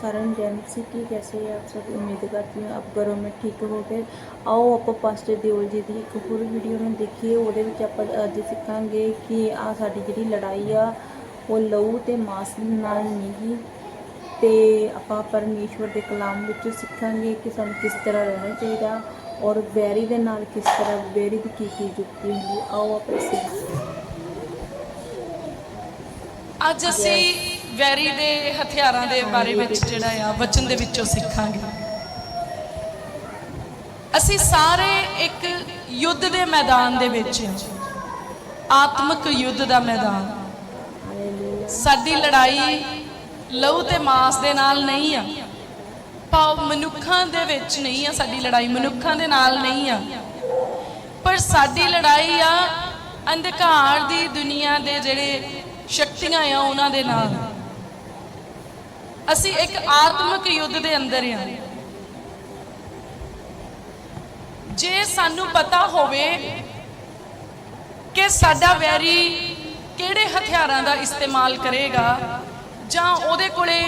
Saran Jain city कैसे हैं आप सब उम्मीद करती हूँ आप घरों में ਠੀਕ ਹੋਗੇ ਆਓ ਆਪਾਂ ਪਾਸਟਰ ਦਿਓਲ ਜੀ ਦੀ ਇੱਕ ਹੋਰ ਵੀਡੀਓ ਨੂੰ ਦੇਖੀਏ ਉਹਦੇ ਵਿੱਚ ਆਪਾਂ ਅੱਜ ਸਿੱਖਾਂਗੇ ਕਿ ਆ ਸਾਡੀ ਜਿਹੜੀ ਲੜਾਈ ਆ ਉਹ ਲਹੂ ਤੇ ਮਾਸ ਨਾਲ ਨਹੀਂ ਤੇ ਆਪਾਂ ਪਰਮੇਸ਼ਵਰ ਦੇ ਕਲਾਮ ਵਿੱਚੋਂ ਸਿੱਖਾਂਗੇ ਕਿ ਸਾਨੂੰ ਕਿਸ ਤਰ੍ਹਾਂ ਰਹਿਣਾ ਚਾਹੀਦਾ ਔਰ ਵੈਰੀ ਦੇ ਨਾਲ ਕਿਸ ਤਰ੍ਹਾਂ ਵੈਰੀ ਦੀ ਕੀ ਕੀ ਜੁਕਤੀ ਹੁੰਦੀ ਹੈ। ਆਓ ਆਪਾਂ ਸਿੱਖੀਏ ਅੱਜ ਅਸੀਂ ਵੈਰੀ ਦੇ ਹਥਿਆਰਾਂ ਦੇ ਬਾਰੇ ਵਿੱਚ ਜਿਹੜਾ ਆ, ਵਚਨ ਦੇ ਵਿੱਚੋਂ ਸਿੱਖਾਂਗੇ। ਅਸੀਂ ਸਾਰੇ ਇੱਕ ਯੁੱਧ ਦੇ ਮੈਦਾਨ ਦੇ ਵਿੱਚ ਹਾਂ ਆਤਮਿਕ ਯੁੱਧ ਦਾ ਮੈਦਾਨ। ਸਾਡੀ ਲੜਾਈ ਲਹੂ ਤੇ ਮਾਸ ਦੇ ਨਾਲ ਨਹੀਂ ਆ। ਭਾਵ ਮਨੁੱਖਾਂ ਦੇ ਵਿੱਚ ਨਹੀਂ ਆ ਸਾਡੀ ਲੜਾਈ, ਮਨੁੱਖਾਂ ਦੇ ਨਾਲ ਨਹੀਂ ਆ। ਪਰ ਸਾਡੀ ਲੜਾਈ ਆ, ਅੰਧਕਾਰ ਦੀ ਦੁਨੀਆ ਦੇ ਜਿਹੜੇ ਸ਼ਕਤੀਆਂ ਆ, ਉਹਨਾਂ ਦੇ ਨਾਲ। ਅਸੀਂ ਇੱਕ ਆਤਮਿਕ ਯੁੱਧ ਦੇ ਅੰਦਰ ਹਾਂ। ਜੇ ਸਾਨੂੰ ਪਤਾ ਹੋਵੇ ਕਿ ਸਾਡਾ ਵੈਰੀ ਕਿਹੜੇ ਹਥਿਆਰਾਂ ਦਾ ਇਸਤੇਮਾਲ ਕਰੇਗਾ, ਜਾਂ ਉਹਦੇ ਕੋਲੇ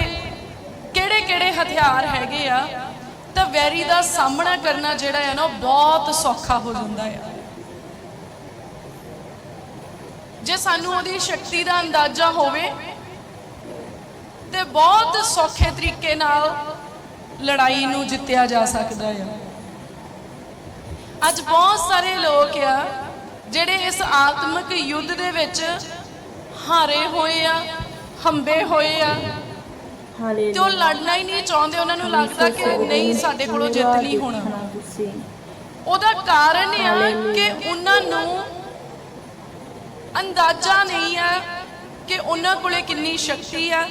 ਕਿਹੜੇ ਕਿਹੜੇ ਹਥਿਆਰ ਹੈਗੇ ਆ, ਤਾਂ ਵੈਰੀ ਦਾ ਸਾਹਮਣਾ ਕਰਨਾ ਜਿਹੜਾ ਹੈ ਨਾ ਬਹੁਤ ਸੌਖਾ ਹੋ ਜਾਂਦਾ ਹੈ। ਜੇ ਸਾਨੂੰ ਉਹਦੀ ਸ਼ਕਤੀ ਦਾ ਅੰਦਾਜ਼ਾ ਹੋਵੇ ਤੇ ਬਹੁਤ ਸੌਖੇ ਤਰੀਕੇ ਨਾਲ ਲੜਾਈ ਨੂੰ ਜਿੱਤਿਆ ਜਾ ਸਕਦਾ ਹੈ ਅੱਜ ਬਹੁਤ ਸਾਰੇ ਲੋਕ ਆ ਜਿਹੜੇ ਇਸ ਆਤਮਿਕ ਯੁੱਧ ਦੇ ਵਿੱਚ ਹਾਰੇ ਹੋਏ ਆ ਹੰਬੇ ਹੋਏ ਆ। ਤੇ ਉਹ ਲੜਨਾ ਹੀ ਨਹੀਂ ਚਾਹੁੰਦੇ? ਉਹਨਾਂ ਨੂੰ ਲੱਗਦਾ ਕਿ ਨਹੀਂ ਸਾਡੇ ਕੋਲੋਂ ਜਿੱਤ ਨਹੀਂ ਹੋਣਾ। ਉਹਦਾ ਕਾਰਨ ਇਹ ਆ ਕਿ ਉਹਨਾਂ ਨੂੰ ਅੰਦਾਜ਼ਾ ਨਹੀਂ ਆ ਕਿ ਉਹਨਾਂ ਕੋਲੇ ਕਿੰਨੀ ਸ਼ਕਤੀ ਆ।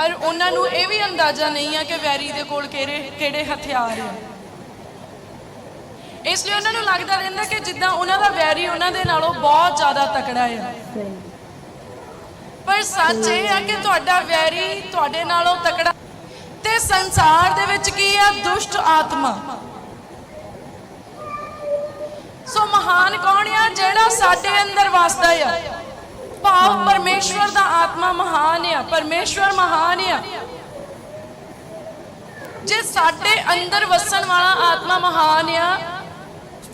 ਔਰ ਉਹਨਾਂ ਨੂੰ ਇਹ ਵੀ ਅੰਦਾਜ਼ਾ ਨਹੀਂ ਆ ਕਿ ਵੈਰੀ ਦੇ ਕੋਲ ਕਿਹੜੇ ਕਿਹੜੇ ਹਥਿਆਰ ਆ ਇਸ ਲਈ ਉਹਨਾਂ ਨੂੰ ਲੱਗਦਾ ਰਹਿੰਦਾ ਕਿ ਜਿੱਦਾਂ ਉਹਨਾਂ ਦਾ ਵੈਰੀ ਉਹਨਾਂ ਦੇ ਨਾਲੋਂ ਬਹੁਤ ਜ਼ਿਆਦਾ ਤਕੜਾ ਆ। ਪਰ ਸੱਚ ਇਹ ਆ ਕਿ ਤੁਹਾਡਾ ਵੈਰੀ ਤੁਹਾਡੇ ਨਾਲੋਂ ਤਕੜਾ ਤੇ ਸੰਸਾਰ ਦੇ ਵਿੱਚ ਕੀ ਹੈ ਦੁਸ਼ਟ ਆਤਮਾ। ਸੋ ਮਹਾਨ ਕੌਣ ਆ? ਜਿਹੜਾ ਸਾਡੇ ਅੰਦਰ ਵਸਦਾ ਆ। ਭਾਵ ਪਰਮੇਸ਼ਵਰ ਦਾ ਆਤਮਾ ਮਹਾਨ ਆ ਪਰਮੇਸ਼ਵਰ ਮਹਾਨ ਆ। ਜੇ ਸਾਡੇ ਅੰਦਰ ਵਸਣ ਵਾਲਾ ਆਤਮਾ ਮਹਾਨ ਆ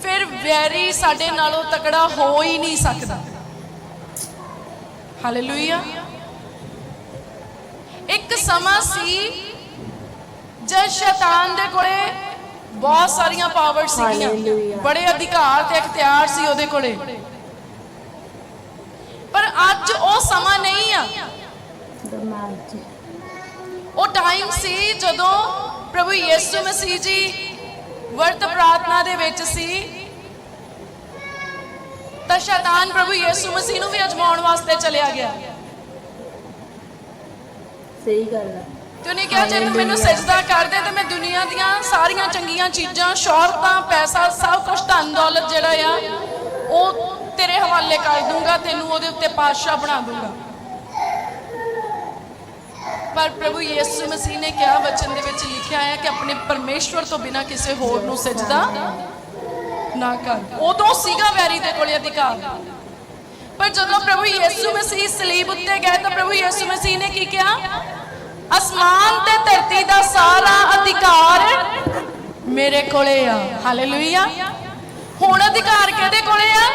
ਫਿਰ ਵੈਰੀ ਸਾਡੇ ਨਾਲੋਂ ਤਕੜਾ ਹੋ ਹੀ ਨਹੀਂ ਸਕਦਾ। ਹਾਲੇਲੂਇਆ ਇੱਕ ਸਮਾਂ ਸੀ ਜਦ ਸ਼ੈਤਾਨ ਦੇ ਕੋਲੇ ਬਹੁਤ ਸਾਰੀਆਂ ਪਾਵਰ ਸੀਗੀਆਂ। ਬੜੇ ਅਧਿਕਾਰ ਤੇ ਅਖਤਿਆਰ ਸੀ ਉਹਦੇ ਕੋਲੇ। ਪਰ ਅੱਜ ਉਹ ਸਮਾਂ ਨਹੀਂ ਆ। ਉਹ ਟਾਈਮ ਸੀ ਜਦੋਂ ਪ੍ਰਭੂ ਯਿਸੂ ਮਸੀਹ ਜੀ ਵਰਤ ਪ੍ਰਾਰਥਨਾ ਦੇ ਵਿੱਚ ਸੀ। ਤਾਂ ਸ਼ੈਤਾਨ ਪ੍ਰਭੂ ਯਿਸੂ ਮਸੀਹ ਨੂੰ ਵੀ ਅਜਮਾਉਣ ਵਾਸਤੇ ਚਲਿਆ ਗਿਆ। ਸਹੀ ਗੱਲ ਹੈ ਤੇ ਕਿਹਾ ਜੇ ਤੂੰ ਮੈਨੂੰ ਸਜਦਾ ਕਰ ਦੇ ਤੇ ਮੈਂ ਦੁਨੀਆ ਦੀਆਂ ਸਾਰੀਆਂ ਚੰਗੀਆਂ ਚੀਜ਼ਾਂ ਸ਼ੌਹਰਤਾਂ ਪੈਸਾ ਸਭ ਕੁਝ ਧਨ ਦੌਲਤ ਜਿਹੜਾ ਆ ਉਹ ਤੇਰੇ ਹਵਾਲੇ ਕਰ ਦੂੰਗਾ, ਤੈਨੂੰ ਉਹਦੇ ਉੱਤੇ ਪਾਤਸ਼ਾਹ ਬਣਾ ਦੂੰਗਾ। ਪਰ ਪ੍ਰਭੂ ਯਿਸੂ ਮਸੀਹ ਨੇ ਕਿਹਾ, ਵਚਨ ਦੇ ਵਿੱਚ ਲਿਖਿਆ ਹੈ ਕਿ ਆਪਣੇ ਪਰਮੇਸ਼ਵਰ ਤੋਂ ਬਿਨਾ ਕਿਸੇ ਹੋਰ ਨੂੰ ਸਜਦਾ ਨਾ ਕਰ। ਉਦੋਂ ਸੀਗਾ ਵੈਰੀ ਦੇ ਕੋਲੇ ਅਧਿਕਾਰ। ਪਰ ਜਦੋਂ ਪ੍ਰਭੂ ਯਿਸੂ ਮਸੀਹ ਸਲੀਬ ਉੱਤੇ ਗਏ, ਤਾਂ ਪ੍ਰਭੂ ਯਿਸੂ ਮਸੀਹ ਨੇ ਕੀ ਕਿਹਾ? ਅਸਮਾਨ ਤੇ ਧਰਤੀ ਦਾ ਸਾਰਾ ਅਧਿਕਾਰ ਮੇਰੇ ਕੋਲੇ ਆ। ਹਾਲੇਲੂਇਆ ਹੁਣ ਅਧਿਕਾਰ ਕਿਹਦੇ ਕੋਲੇ ਆ?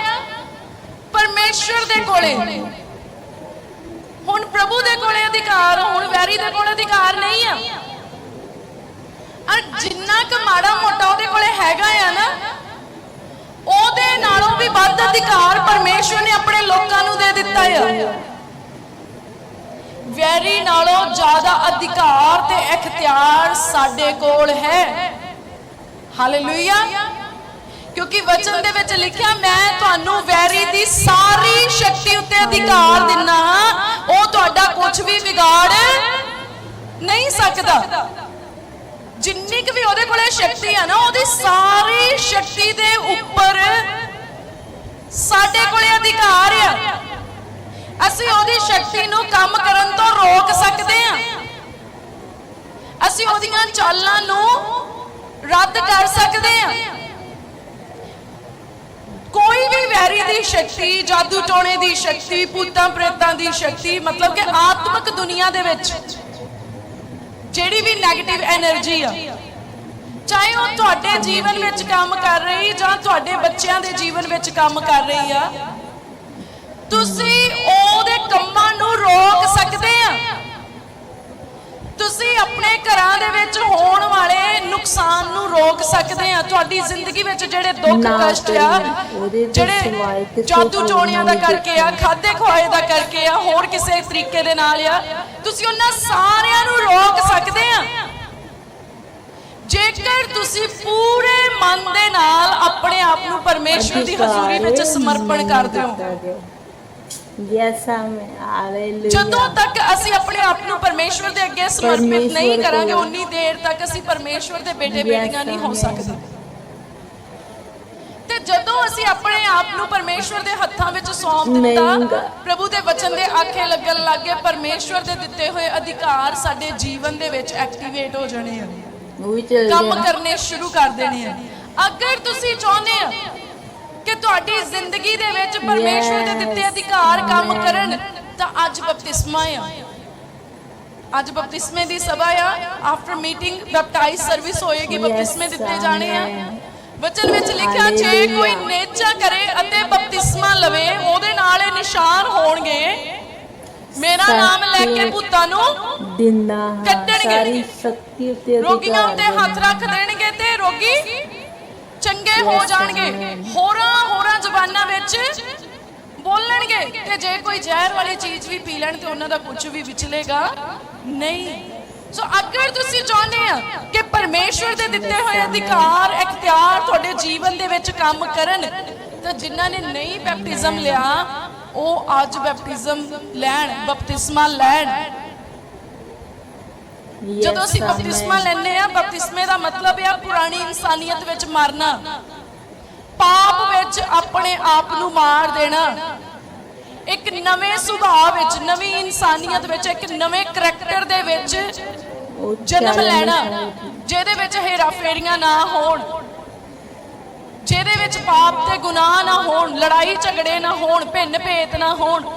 ਪਰਮੇਸ਼ਵਰ ਦੇ ਕੋਲੇ। ਹੁਣ ਪ੍ਰਭੂ ਦੇ ਕੋਲੇ ਅਧਿਕਾਰ, ਹੁਣ ਵੈਰੀ ਦੇ ਕੋਲ ਅਧਿਕਾਰ ਨਹੀਂ ਆ। ਔਰ ਜਿੰਨਾ ਕੁ ਮਾੜਾ ਮੋਟਾ ਉਹਦੇ ਕੋਲੇ ਹੈਗਾ ਆ ਨਾ, ਉਹਦੇ ਨਾਲੋਂ ਵੀ ਵੱਧ ਅਧਿਕਾਰ ਪਰਮੇਸ਼ਵਰ ਨੇ ਆਪਣੇ ਲੋਕਾਂ ਨੂੰ ਦੇ ਦਿੱਤਾ ਆ। ਵੈਰੀ ਨਾਲੋਂ ਜ਼ਿਆਦਾ ਅਧਿਕਾਰ ਤੇ ਇਖਤਿਆਰ ਸਾਡੇ ਕੋਲ ਹੈ। ਹਾਲੇਲੂਇਆ ਕਿਉਂਕਿ ਵਚਨ ਦੇ ਵਿੱਚ ਲਿਖਿਆ, ਮੈਂ ਤੁਹਾਨੂੰ ਵੈਰੀ ਦੀ ਸਾਰੀ ਸ਼ਕਤੀ ਉੱਤੇ ਅਧਿਕਾਰ ਦਿੰਨਾ ਹਾਂ। ਉਹ ਤੁਹਾਡਾ ਕੁਝ ਵੀ ਵਿਗਾੜ ਨਹੀਂ ਸਕਦਾ। ਜਿੰਨੀ ਕੁ ਵੀ ਉਹਦੇ ਕੋਲੇ ਸ਼ਕਤੀ ਆ ਨਾ, ਉਹਦੀ ਸਾਰੀ ਸ਼ਕਤੀ ਦੇ ਉੱਪਰ ਸਾਡੇ ਕੋਲੇ ਅਧਿਕਾਰ ਆ। ਅਸੀਂ ਉਹਦੀ ਸ਼ਕਤੀ ਨੂੰ ਕੰਮ ਕਰਨ ਤੋਂ ਰੋਕ ਸਕਦੇ ਹਾਂ ਅਸੀਂ ਉਹਦੀਆਂ ਚਾਲਾਂ ਨੂੰ ਰੱਦ ਕਰ ਸਕਦੇ ਹਾਂ ਕੋਈ ਵੀ ਵੈਰੀ ਦੀ ਸ਼ਕਤੀ, ਜਾਦੂ ਟੋਣੇ ਦੀ ਸ਼ਕਤੀ, ਭੂਤਾਂ ਪ੍ਰੇਤਾਂ ਦੀ ਸ਼ਕਤੀ, ਮਤਲਬ ਕਿ ਆਤਮਿਕ ਦੁਨੀਆ ਦੇ ਵਿੱਚ ਜਿਹੜੀ ਵੀ ਨੈਗੇਟਿਵ એનર્ਜੀ ਆ, ਚਾਹੇ ਉਹ ਤੁਹਾਡੇ ਜੀਵਨ ਵਿੱਚ ਕੰਮ ਕਰ ਰਹੀ ਜਾਂ ਤੁਹਾਡੇ ਬੱਚਿਆਂ ਦੇ ਜੀਵਨ ਵਿੱਚ ਕੰਮ ਕਰ ਰਹੀ ਆ, ਤੁਸੀਂ ਉਹਦੇ ਕੰਮਾਂ ਨੂੰ ਰੋਕ ਸਕਦੇ ਆ। ਤੁਸੀਂ ਆਪਣੇ ਘਰਾਂ ਦੇ ਵਿੱਚ ਹੋਣ ਵਾਲੇ ਨੁਕਸਾਨ ਨੂੰ ਰੋਕ ਸਕਦੇ ਆ। ਤੁਹਾਡੀ ਜ਼ਿੰਦਗੀ ਵਿੱਚ ਜਿਹੜੇ ਦੁੱਖ ਕਸ਼ਟ ਆ ਜਿਹੜੇ ਜਾਦੂ ਟੋਣਿਆਂ ਦਾ ਕਰਕੇ ਆ ਖਾਦੇ ਖਵਾਏ ਦਾ ਕਰਕੇ ਆ ਹੋਰ ਕਿਸੇ ਤਰੀਕੇ ਦੇ ਨਾਲ ਆ ਤੁਸੀਂ ਉਹਨਾਂ ਸਾਰਿਆਂ ਨੂੰ ਰੋਕ ਸਕਦੇ ਆ। ਜੇਕਰ ਤੁਸੀਂ ਪੂਰੇ ਮਨ ਦੇ ਨਾਲ ਆਪਣੇ ਆਪ ਨੂੰ ਪਰਮੇਸ਼ਵਰ ਦੀ ਹਜ਼ੂਰੀ ਵਿੱਚ ਸਮਰਪਣ ਕਰਦੇ ਹੋ। ਯੈਸ ਆਮੇ ਹਾਲੇਲੂਇਆ ਜਦੋਂ ਤੱਕ ਅਸੀਂ ਆਪਣੇ ਆਪ ਨੂੰ ਪਰਮੇਸ਼ਵਰ ਦੇ ਅੱਗੇ ਸਮਰਪਿਤ ਨਹੀਂ ਕਰਾਂਗੇ। ਉਨੀ ਦੇਰ ਤੱਕ ਅਸੀਂ ਪਰਮੇਸ਼ਵਰ ਦੇ ਬੇਟੇ ਬੇਟੀਆਂ ਨਹੀਂ ਹੋ. ਸਕਦੇ ਤੇ ਜਦੋਂ ਅਸੀਂ ਆਪਣੇ ਆਪ ਨੂੰ ਪਰਮੇਸ਼ਵਰ ਦੇ ਹੱਥਾਂ ਵਿੱਚ ਸੌਂਪ ਦਿੱਤਾ। ਪ੍ਰਭੂ ਦੇ ਵਚਨ ਦੇ ਆਖੇ ਲੱਗਣ ਲੱਗੇ ਪਰਮੇਸ਼ਵਰ ਦੇ ਦਿੱਤੇ ਹੋਏ ਅਧਿਕਾਰ ਸਾਡੇ ਜੀਵਨ ਦੇ ਵਿੱਚ ਐਕਟੀਵੇਟ ਹੋ ਜਾਣੇ ਆ ਕੰਮ ਕਰਨੇ ਸ਼ੁਰੂ ਕਰ ਦੇਣੇ ਆ ਅਗਰ ਤੁਸੀਂ ਚਾਹੁੰਦੇ ਆ ਕਿ ਤੁਹਾਡੀ ਜ਼ਿੰਦਗੀ ਦੇ ਵਿੱਚ ਪਰਮੇਸ਼ਵਰ ਦੇ ਦਿੱਤੇ. ਅਧਿਕਾਰ ਕੰਮ. ਕਰਨ ਤਾਂ ਅੱਜ ਬਪਤਿਸਮਾ ਆ ਅੱਜ ਬਪਤਿਸਮੇ ਦੀ ਸਭਾ ਆ ਆਫਟਰ ਮੀਟਿੰਗ ਬੈਪਟਾਈਜ਼ ਸਰਵਿਸ ਹੋਏਗੀ ਬਪਤਿਸਮੇ ਦਿੱਤੇ ਜਾਣੇ ਆ. ਵਚਨ ਵਿੱਚ ਲਿਖਿਆ ਜੇ. ਕੋਈ ਨੇਚਾ ਕਰੇ ਅਤੇ ਬਪਤਿਸਮਾ ਲਵੇ ਉਹਦੇ ਨਾਲ ਇਹ ਨਿਸ਼ਾਨ ਹੋਣਗੇ ਮੇਰਾ ਨਾਮ ਲੈ ਕੇ ਭੂਤਾਂ ਨੂੰ ਦਿੰਦਾ ਹਾਂ। ਸਾਰੀ ਸ਼ਕਤੀ ਉੱਤੇ ਰੋਗੀਆਂ ਉੱਤੇ ਹੱਥ ਰੱਖ ਦੇਣਗੇ ਤੇ ਰੋਗੀ ਚੰਗੇ ਹੋ ਜਾਣਗੇ. ਹੋਰਾਂ ਹੋਰਾਂ ਜ਼ਬਾਨਾਂ ਵਿੱਚ ਬੋਲਣਗੇ। ਤੇ ਜੇ ਕੋਈ ਜ਼ਹਿਰ ਵਾਲੀ ਚੀਜ਼ ਵੀ ਪੀ ਲੈਣ ਤੇ ਉਹਨਾਂ ਦਾ ਕੁਝ ਵੀ ਵਿਚਲੇਗਾ ਨਹੀਂ। ਸੋ ਅਗਰ ਤੁਸੀਂ ਚਾਹੁੰਦੇ ਆ ਕਿ ਪਰਮੇਸ਼ਵਰ ਦੇ ਦਿੱਤੇ ਹੋਏ ਅਧਿਕਾਰ ਇਖਤਿਆਰ ਤੁਹਾਡੇ ਜੀਵਨ ਦੇ ਵਿੱਚ ਕੰਮ ਕਰਨ ਤਾਂ ਜਿਨ੍ਹਾਂ ਨੇ ਨਹੀਂ ਬੈਪਟਿਜ਼ਮ ਲਿਆ ਉਹ ਅੱਜ ਬੈਪਟਿਜ਼ਮ ਲੈਣ ਬਪਤਿਸਮਾ ਲੈਣ। ਜਦੋਂ ਅਸੀਂ. ਬਪਤਿਸਮਾ ਲੈਂਦੇ ਆ ਬਪਤਿਸਮੇ ਦਾ ਮਤਲਬ ਹੈ ਪੁਰਾਣੀ ਇਨਸਾਨੀਅਤ ਵਿੱਚ ਮਰਨਾ। ਪਾਪ ਵਿੱਚ ਆਪਣੇ ਆਪ ਨੂੰ ਮਾਰ ਦੇਣਾ। ਇੱਕ ਨਵੇਂ ਸੁਭਾਅ ਵਿੱਚ ਨਵੀਂ ਇਨਸਾਨੀਅਤ ਵਿੱਚ ਇੱਕ ਨਵੇਂ ਕਰੈਕਟਰ ਦੇ ਵਿੱਚ ਜਨਮ ਲੈਣਾ। ਜਿਹਦੇ ਵਿੱਚ ਹੇਰਾਫੇਰੀਆਂ ਨਾ ਹੋਣ। ਜਿਹਦੇ ਵਿੱਚ ਪਾਪ ਤੇ ਗੁਨਾਹ ਨਾ ਹੋਣ ਲੜਾਈ ਝਗੜੇ ਨਾ ਹੋਣ ਭਿੰਨ ਭੇਤ ਨਾ ਹੋਣ।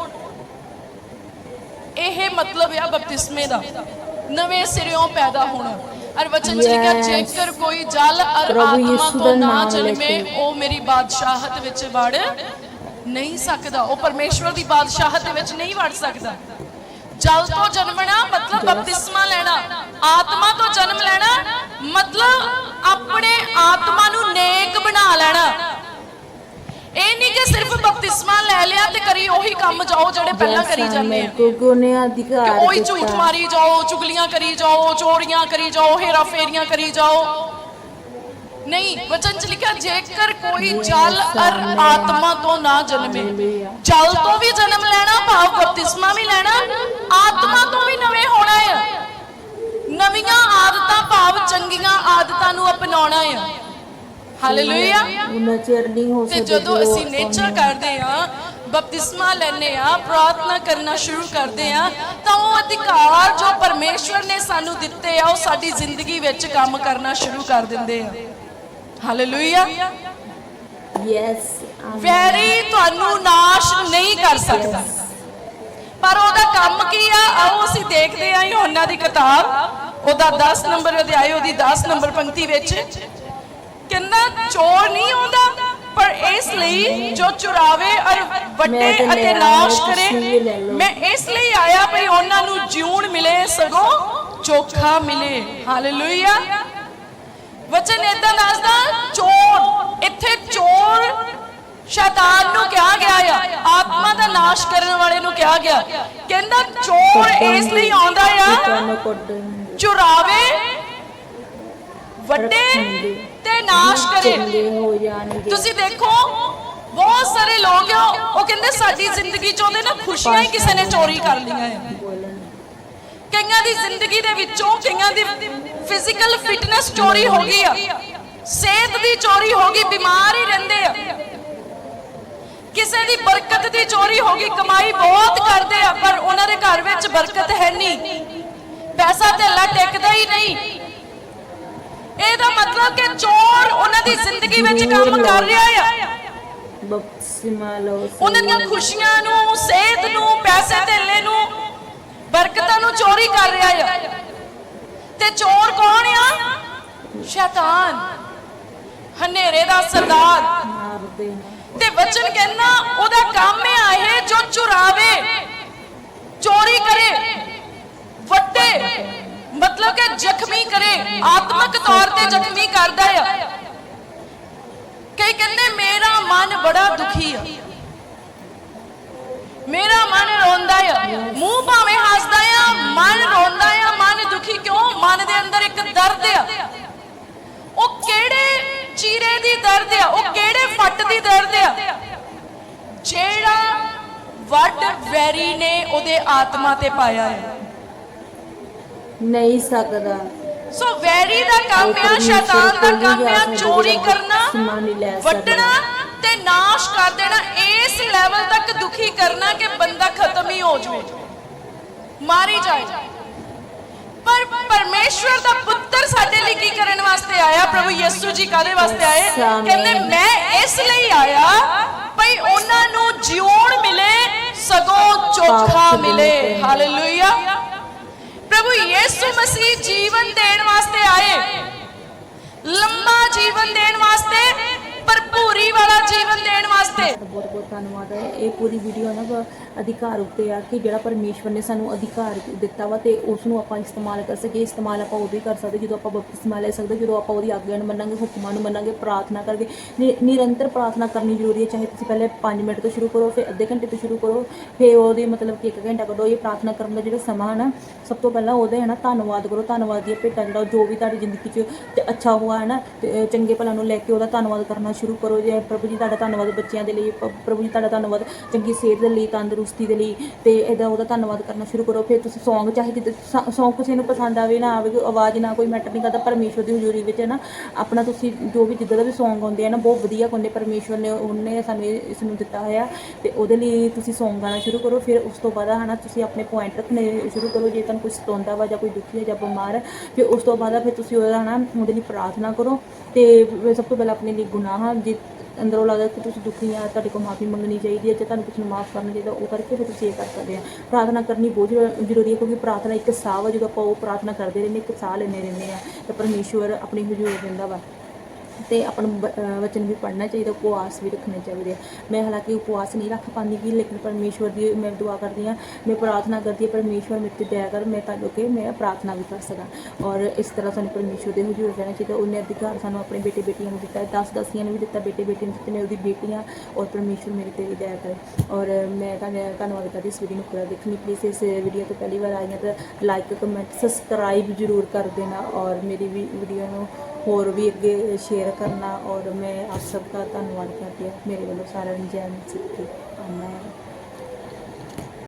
ਇਹ ਮਤਲਬ ਆ ਬਪਤਿਸਮੇ ਦਾ। ਨਵੇਂ ਸਿਰਿਓਂ ਪੈਦਾ ਹੋਣਾ। ਅਰ ਵਚਨ ਲਿਖਿਆ Yes. ਜੇਕਰ ਕੋਈ ਜਲ ਅਰ ਆਤਮਾ ਤੋਂ ਨਾ ਜਨਮੇ ਕੇ। ਉਹ ਮੇਰੀ ਬਾਦਸ਼ਾਹਤ ਵਿੱਚ ਵੜ ਨਹੀਂ ਸਕਦਾ। ਉਹ ਪਰਮੇਸ਼ਵਰ ਦੀ ਬਾਦਸ਼ਾਹਤ ਦੇ ਵਿੱਚ ਨਹੀਂ ਵੜ ਸਕਦਾ। ਜਲ ਤੋਂ ਜਨਮਣਾ ਮਤਲਬ ਬਪਤਿਸਮਾ ਲੈਣਾ। ਆਤਮਾ ਤੋਂ ਜਨਮ ਲੈਣਾ ਮਤਲਬ ਆਪਣੇ ਆਤਮਾ ਨੂੰ ਨੇਕ ਬਣਾ ਲੈਣਾ ਇਹ ਨਹੀਂ ਕਿ ਸਿਰਫ ਲਿਆ ਤੇ ਕਰੀ ਉਹੀ ਕੰਮ ਜਾਓ ਜਿਹੜੇ ਪਹਿਲਾਂ ਕਰੀ ਜਾਂਦੇ ਆ. ਕਿਉਂਕਿ ਉਹਨੇ ਅਧਿਕਾਰ ਕਿ ਉਹੀ ਝੂਠ। ਮਾਰੀ ਜਾਓ ਚੁਗਲੀਆਂ ਕਰੀ ਜਾਓ ਚੋਰੀਆਂ ਕਰੀ ਜਾਓ ਹੇਰਾ ਫੇਰੀਆਂ ਕਰੀ ਜਾਓ ਨਹੀਂ ਵਚਨ ਚ ਲਿਖਿਆ ਜੇਕਰ ਕੋਈ ਜਲ ਅਰ. ਆਤਮਾ ਤੋਂ ਨਾ ਜਨਮੇ. ਜਲ ਤੋਂ ਵੀ ਜਨਮ ਲੈਣਾ ਭਾਵ ਬਪਤਿਸਮਾ ਵੀ ਲੈਣਾ ਆਤਮਾ ਤੋਂ ਵੀ ਨਵੇਂ ਹੋਣਾ ਆ ਨਵੀਆਂ ਆਦਤਾਂ ਭਾਵ ਚੰਗੀਆਂ ਆਦਤਾਂ ਨੂੰ ਅਪਣਾਉਣਾ ਆ ਹਾਲੇਲੂਇਆ ਉਹਨਾਂ ਚਿਰ ਨਹੀਂ ਹੋ ਤੇ ਸਕਦਾ ਜਦੋਂ ਅਸੀਂ ਨੇਚਰ ਨੂੰ- ਕਰਦੇ ਆ ਬਪਤਿਸਮਾ ਲੈਨੇ ਆ ਪ੍ਰਾਰਥਨਾ ਕਰਨਾ ਸ਼ੁਰੂ ਕਰਦੇ ਆ। ਤਾਂ ਉਹ ਅਧਿਕਾਰ ਜੋ ਪਰਮੇਸ਼ਵਰ ਨੇ ਸਾਨੂੰ ਦਿੱਤੇ ਆ ਉਹ ਸਾਡੀ ਜ਼ਿੰਦਗੀ ਵਿੱਚ ਕੰਮ ਕਰਨਾ ਸ਼ੁਰੂ ਕਰ ਦਿੰਦੇ ਆ। ਹਾਲੇਲੂਇਆ ਯੈਸ ਵੈਰੀ ਤੁਹਾਨੂੰ ਨਾਸ਼ ਨਹੀਂ ਕਰ ਸਕਦਾ। ਪਰ ਉਹਦਾ ਕੰਮ ਕੀ ਆ? ਆਓ ਅਸੀਂ ਦੇਖਦੇ ਆ ਯੋਹਨਾ ਦੀ ਕਿਤਾਬ। ਉਹਦਾ 10 ਨੰਬਰ ਅਧਿਆਇ ਉਹਦੀ 10 ਨੰਬਰ ਪੰਕਤੀ ਵਿੱਚ। ਕਹਿੰਦਾ ਚੋਰ ਨਹੀਂ ਆਉਂਦਾ? ਪਰ ਇਸ ਲਈ ਜੋ ਚੁਰਾਵੇ ਔਰ ਵੱਡੇ ਅਤੇ ਨਾਸ਼ ਕਰੇ। ਮੈਂ ਇਸ ਲਈ ਆਇਆ ਭਈ ਉਹਨਾਂ ਨੂੰ ਜਿਉਣ ਮਿਲੇ ਸਗੋਂ ਚੋਖਾ ਮਿਲੇ। ਹਾਲੇਲੂਇਆ ਵਚਨ ਇਦਾਂ ਦੱਸਦਾ ਚੋਰ ਇੱਥੇ ਚੋਰ ਸ਼ੈਤਾਨ ਨੂੰ ਕਿਹਾ ਗਿਆ ਆ ਆਤਮਾ ਦਾ ਨਾਸ਼ ਕਰਨ ਵਾਲੇ ਨੂੰ ਕਿਹਾ ਗਿਆ। ਕਹਿੰਦਾ ਚੋਰ ਇਸ ਲਈ ਆਉਂਦਾ ਆ ਚੁਰਾਵੇ ਵੱਡੇ ਤੇ ਨਾਸ਼ ਕਰੇ। ਚੰਗੇ ਹੋ ਜਾਣਗੇ। ਤੁਸੀਂ ਦੇਖੋ ਬਹੁਤ ਸਾਰੇ ਲੋਕ ਆ ਉਹ ਕਹਿੰਦੇ ਸਾਡੀ ਜ਼ਿੰਦਗੀ ਚੋਂ ਦੇ ਨਾ ਖੁਸ਼ੀਆਂ ਹੀ ਕਿਸੇ ਨੇ ਚੋਰੀ ਕਰ ਲਈਆਂ ਆ। ਕਈਆਂ ਦੀ ਜ਼ਿੰਦਗੀ ਦੇ ਵਿੱਚੋਂ ਕਈਆਂ ਦੀ ਫਿਜ਼ੀਕਲ ਫਿਟਨੈਸ ਚੋਰੀ ਹੋ ਗਈ ਆ। ਸਿਹਤ ਦੀ ਚੋਰੀ ਹੋ ਗਈ ਬਿਮਾਰ ਹੀ ਰਹਿੰਦੇ ਆ। ਕਿਸੇ ਦੀ ਬਰਕਤ ਦੀ ਚੋਰੀ ਹੋ ਗਈ ਕਮਾਈ ਬਹੁਤ ਕਰਦੇ ਆ ਪਰ ਉਹਨਾਂ ਦੇ ਘਰ ਵਿੱਚ ਬਰਕਤ ਹੈ ਨਹੀਂ। ਪੈਸਾ ਧੇਲਾ ਟਿਕਦਾ ਹੀ ਨਹੀਂ। ਇਹਦਾ ਮਤਲਬ ਕਿ ਚੋਰ ਉਹਨਾਂ ਦੀ ਜ਼ਿੰਦਗੀ ਵਿੱਚ ਕੰਮ ਕਰ ਰਿਹਾ ਆ। ਬਪਤਿਸਮਾ ਲਓ ਉਹਨਾਂ ਦੀਆਂ ਖੁਸ਼ੀਆਂ ਨੂੰ ਸਿਹਤ ਨੂੰ ਪੈਸੇ ਧੇਲੇ ਨੂੰ ਬਰਕਤਾਂ ਨੂੰ ਚੋਰੀ ਕਰ ਰਿਹਾ ਆ। ਤੇ ਚੋਰ ਕੌਣ ਆ? ਸ਼ੈਤਾਨ। ਹਨੇਰੇ ਦਾ ਸਰਦਾਰ। ਤੇ ਵਚਨ ਕਹਿੰਦਾ ਉਹਦਾ ਕੰਮ ਹੈ ਇਹ ਜੋ ਚੁਰਾਵੇ ਚੋਰੀ ਕਰੇ ਵੱਟੇ। ਮਤਲਬ ਕਿ ਜ਼ਖਮੀ ਕਰੇ, ਆਤਮਿਕ ਤੌਰ ਤੇ ਜ਼ਖਮੀ ਕਰਦਾ ਆ। ਕਈ ਕਹਿੰਦੇ, ਮੇਰਾ ਮਨ ਬੜਾ ਦੁਖੀ ਆ। ਮੇਰਾ ਮਨ ਰੋਂਦਾ ਆ। ਮੂੰਹ ਭਾਵੇਂ ਹੱਸਦਾ ਆ, ਮਨ ਰੋਂਦਾ ਆ, ਮਨ ਦੁਖੀ ਕਿਉਂ? ਮਨ ਦੇ ਅੰਦਰ ਇੱਕ ਦਰਦ ਆ। ਉਹ ਕਿਹੜੇ ਚੀਰੇ ਦੀ ਦਰਦ ਆ? ਉਹ ਕਿਹੜੇ ਫੱਟ ਦੀ ਦਰਦ ਆ? ਜਿਹੜਾ ਵੱਡ ਵੈਰੀ ਨੇ ਉਹਦੇ ਆਤਮਾ ਤੇ ਪਾਇਆ ਹੈ ਨਹੀਂ ਸਕਦਾ। ਸੋ ਵੈਰੀ ਦਾ ਕੰਮ ਆ ਸ਼ੈਤਾਨ ਦਾ ਕੰਮ ਆ ਚੋਰੀ ਕਰਨਾ। ਵੱਢਣਾ ਤੇ ਨਾਸ਼ ਕਰ ਦੇਣਾ ਇਸ ਲੈਵਲ ਤੱਕ ਦੁਖੀ ਕਰਨਾ ਕਿ ਬੰਦਾ ਖਤਮ ਹੀ ਹੋ ਜਾਵੇ। ਮਾਰੀ ਜਾਏ ਪਰ ਪਰਮੇਸ਼ਵਰ ਦਾ ਪੁੱਤਰ ਸਾਡੇ ਲਈ ਕੀ ਕਰਨ ਵਾਸਤੇ ਆਇਆ? ਪ੍ਰਭੂ ਯਿਸੂ ਜੀ ਕਾਦੇ ਵਾਸਤੇ ਆਏ। ਕਹਿੰਦੇ ਮੈਂ ਇਸ ਲਈ ਆਇਆ ਭਈ ਉਹਨਾਂ ਨੂੰ ਜਿਉਣ ਮਿਲੇ ਸਗੋਂ ਚੋਖਾ ਮਿਲੇ। ਹਾਲੇਲੂਇਆ ਪ੍ਰਭੂ ਯਿਸੂ ਮਸੀਹ ਜੀਵਨ ਦੇਣ ਵਾਸਤੇ ਆਏ। ਲੰਮਾ ਜੀਵਨ ਦੇਣ ਵਾਸਤੇ, ਭਰਪੂਰੀ ਵਾਲਾ ਜੀਵਨ ਦੇਣ ਵਾਸਤੇ। ਬਹੁਤ ਬਹੁਤ ਧੰਨਵਾਦ ਹੈ। ਇਹ ਪੂਰੀ ਵੀਡੀਓ ਨਾ ਅਧਿਕਾਰ ਉੱਤੇ ਆ ਕਿ ਜਿਹੜਾ ਪਰਮੇਸ਼ਵਰ ਨੇ ਸਾਨੂੰ ਅਧਿਕਾਰ ਦਿੱਤਾ ਵਾ ਤੇ ਉਸ ਨੂੰ ਆਪਾਂ ਇਸਤੇਮਾਲ ਕਰ ਸਕੀਏ। ਇਸਤੇਮਾਲ ਆਪਾਂ ਉਦੋਂ ਹੀ ਕਰ ਸਕਦੇ ਜਦੋਂ ਆਪਾਂ ਬਪਤਿਸਮਾ ਲੈ ਸਕਦੇ, ਜਦੋਂ ਆਪਾਂ ਉਹਦੀ ਆਗਿਆ ਨੂੰ ਮੰਨਾਂਗੇ, ਹੁਕਮਾਂ ਨੂੰ ਮੰਨਾਂਗੇ, ਪ੍ਰਾਰਥਨਾ ਕਰਕੇ ਨਿ- ਨਿਰੰਤਰ ਪ੍ਰਾਰਥਨਾ ਕਰਨੀ ਜ਼ਰੂਰੀ ਹੈ, ਚਾਹੇ ਤੁਸੀਂ ਪਹਿਲੇ 5 ਮਿੰਟ ਤੋਂ ਸ਼ੁਰੂ ਕਰੋ, ਫਿਰ ਅੱਧੇ ਘੰਟੇ ਤੋਂ ਸ਼ੁਰੂ ਕਰੋ, ਫਿਰ ਉਹਦੇ ਮਤਲਬ ਕਿ 1 ਘੰਟਾ ਕੱਢੋ। ਇਹ ਪ੍ਰਾਰਥਨਾ ਕਰਨ ਦਾ ਜਿਹੜਾ ਸਮਾਂ ਹੈ ਨਾ, ਸਭ ਤੋਂ ਪਹਿਲਾਂ ਉਹਦੇ ਹੈ ਨਾ ਧੰਨਵਾਦ ਕਰੋ। ਧੰਨਵਾਦ ਦੀਆਂ ਭੇਟਾਂ ਜਿਹੜਾ ਜੋ ਵੀ ਤੁਹਾਡੀ ਜ਼ਿੰਦਗੀ 'ਚ ਤੇ ਅੱਛਾ ਹੋਇਆ ਹੈ ਨਾ, ਤੇ ਚੰਗੇ ਭਲਾ ਨੂੰ ਲੈ ਕੇ ਉਹਦਾ ਧੰਨਵਾਦ ਕਰਨਾ ਸ਼ੁਰੂ ਕਰੋ। ਜੇ ਪ੍ਰਭੂ ਜੀ ਤੁਹਾਡਾ ਧੰਨਵਾਦ ਬੱਚਿਆਂ ਦੇ ਲਈ ਪ੍ਰਭੂ ਜੀ ਤੁਹਾਡਾ ਧੰਨਵਾਦ, ਚੰਗੀ ਸਿਹਤ ਦੇ ਲਈ, ਤੰਦਰੁਸਤ ਦੇ ਲਈ ਤੇ ਇਹਦਾ ਉਹਦਾ ਧੰਨਵਾਦ ਕਰਨਾ ਸ਼ੁਰੂ ਕਰੋ, ਫਿਰ ਤੁਸੀਂ ਸੌਂਗ ਚਾਹੇ ਜਿੱਦ ਸੌਂਗ ਕਿਸੇ ਨੂੰ ਪਸੰਦ ਆਵੇ ਨਾ ਆਵੇ, ਕੋਈ ਆਵਾਜ਼ ਨਾ ਕੋਈ ਮੈਟਰ ਨਹੀਂ ਕਰਦਾ, ਪਰਮੇਸ਼ਵਰ ਦੀ ਹਜ਼ੂਰੀ ਵਿੱਚ ਹੈ ਨਾ, ਆਪਣਾ ਤੁਸੀਂ ਜੋ ਵੀ ਜਿੱਦਾਂ ਦਾ ਵੀ ਸੌਂਗ ਆਉਂਦੇ ਆ ਨਾ, ਬਹੁਤ ਵਧੀਆ ਗਾਉਂਦੇ ਪਰਮੇਸ਼ਵਰ ਨੇ, ਉਹਨੇ ਸਾਨੂੰ ਇਹ- ਇਸ ਨੂੰ ਦਿੱਤਾ ਹੋਇਆ ਤੇ ਉਹਦੇ ਲਈ ਤੁਸੀਂ ਸੌਂਗ ਗਾਣਾ ਸ਼ੁਰੂ ਕਰੋ, ਫਿਰ ਉਸ ਤੋਂ ਬਾਅਦ ਹਨਾ ਤੁਸੀਂ ਆਪਣੇ ਪੁਆਇੰਟ ਰੱਖਣੇ ਸ਼ੁਰੂ ਕਰੋ, ਜੇ ਤੁਹਾਨੂੰ ਕੋਈ ਸਤਾਉਂਦਾ ਵਾ ਜਾਂ ਕੋਈ ਦੁਖੀ ਹੈ ਜਾਂ ਬਿਮਾਰ ਹੈ ਫਿਰ ਉਸ ਤੋਂ ਬਾਅਦ ਫਿਰ ਤੁਸੀਂ ਉਹਦਾ ਹਨਾ ਉਹਦੇ ਲਈ ਪ੍ਰਾਰਥਨਾ ਕਰੋ ਤੇ ਸਭ ਤੋਂ ਪਹਿਲਾਂ ਆਪਣੇ ਲਈ ਗੁਨਾਹ ਜੇ ਅੰਦਰੋਂ ਲੱਗਦਾ ਕਿ ਤੁਸੀਂ ਦੁਖੀ ਆ, ਤੁਹਾਡੇ ਕੋਲ ਮਾਫੀ ਮੰਗਣੀ ਚਾਹੀਦੀ ਹੈ, ਜਾਂ ਤੁਹਾਨੂੰ ਕਿਸੇ ਨੂੰ ਮਾਫ ਕਰਨਾ ਚਾਹੀਦਾ, ਉਹ ਕਰਕੇ ਫਿਰ ਤੁਸੀਂ ਇਹ ਕਰ ਸਕਦੇ ਆ। ਪ੍ਰਾਰਥਨਾ ਕਰਨੀ ਬਹੁਤ ਜ਼ਰੂ- ਜ਼ਰੂਰੀ ਹੈ, ਕਿਉਂਕਿ ਪ੍ਰਾਰਥਨਾ ਇੱਕ ਸਾਹ ਵਾ, ਜਦੋਂ ਆਪਾਂ ਉਹ ਪ੍ਰਾਰਥਨਾ ਕਰਦੇ ਰਹਿੰਦੇ ਇੱਕ ਸਾਹ ਲੈਂਦੇ ਰਹਿੰਦੇ ਆ ਤਾਂ ਪਰਮੇਸ਼ਵਰ ਆਪਣੀ ਹਜ਼ੂਰ ਦਿੰਦਾ ਵਾ। ਤੇ ਆਪਣਾ ਬ- ਵਚਨ ਵੀ ਪੜ੍ਹਨਾ ਚਾਹੀਦਾ, ਉਪਵਾਸ ਵੀ ਰੱਖਣੇ ਚਾਹੀਦੇ ਆ। ਮੈਂ ਹਾਲਾਂਕਿ ਉਪਵਾਸ ਨਹੀਂ ਰੱਖ ਪਾਉਂਦੀ ਕਿ ਲੇਕਿਨ ਪਰਮੇਸ਼ਵਰ ਦੀ ਮੈਂ ਦੁਆ ਕਰਦੀ ਹਾਂ, ਮੈਂ ਪ੍ਰਾਰਥਨਾ ਕਰਦੀ ਹਾਂ, ਪਰਮੇਸ਼ਵਰ ਮੇਰੇ ਤੇ ਦਇਆ ਕਰ, ਮੈਂ ਤਾਂ ਕਿ ਮੈਂ ਪ੍ਰਾਰਥਨਾ ਵੀ ਕਰ ਸਕਾਂ। ਔਰ ਇਸ ਤਰ੍ਹਾਂ ਸਾਨੂੰ ਪਰਮੇਸ਼ਵਰ ਦੇ ਹਜ਼ੂਰ ਰਹਿਣਾ ਚਾਹੀਦਾ, ਉਹਨੇ ਅਧਿਕਾਰ ਸਾਨੂੰ ਆਪਣੇ ਬੇਟੇ ਬੇਟੀਆਂ ਨੂੰ ਦਿੱਤਾ ਹੈ 10 ਦਸੀਆਂ ਨੂੰ ਵੀ ਦਿੱਤਾ ਬੇਟੇ ਬੇਟੀਆਂ ਨੂੰ ਦਿੱਤੇ ਨੇ ਉਹਦੀ ਬੇਟੀਆਂ ਔਰ ਪਰਮੇਸ਼ਵਰ ਮੇਰੇ ਤੇ ਵੀ ਦਇਆ ਕਰੇ। ਔਰ ਮੈਂ ਤੁਹਾਡਾ ਧੰਨਵਾਦ ਕਰਦੀ ਇਸ ਵੀਡੀਓ ਨੂੰ ਪੂਰਾ ਦੇਖਣੀ ਪਲੀਜ਼ ਇਸ ਵੀਡੀਓ ਤੋਂ ਪਹਿਲੀ ਵਾਰ ਆਈਆਂ ਤਾਂ ਲਾਈਕ ਕਮੈਂਟ ਸਬਸਕ੍ਰਾਈਬ ਜ਼ਰੂਰ ਕਰ ਦੇਣਾ ਔਰ ਮੇਰੀ ਵੀ ਵੀਡੀਓ ਨੂੰ ਹੋਰ ਵੀ ਅੱਗੇ ਸ਼ੇਅਰ ਕਰਨਾ ਔਰ ਮੈਂ ਆਪ ਸਭ ਦਾ ਧੰਨਵਾਦ ਕਰਦੀ ਹਾਂ। ਮੇਰੇ ਵੱਲੋਂ ਸਾਰਿਆਂ ਨੂੰ ਜੈ ਮਸੀਹ ਦੀ ਆਮੇਨ।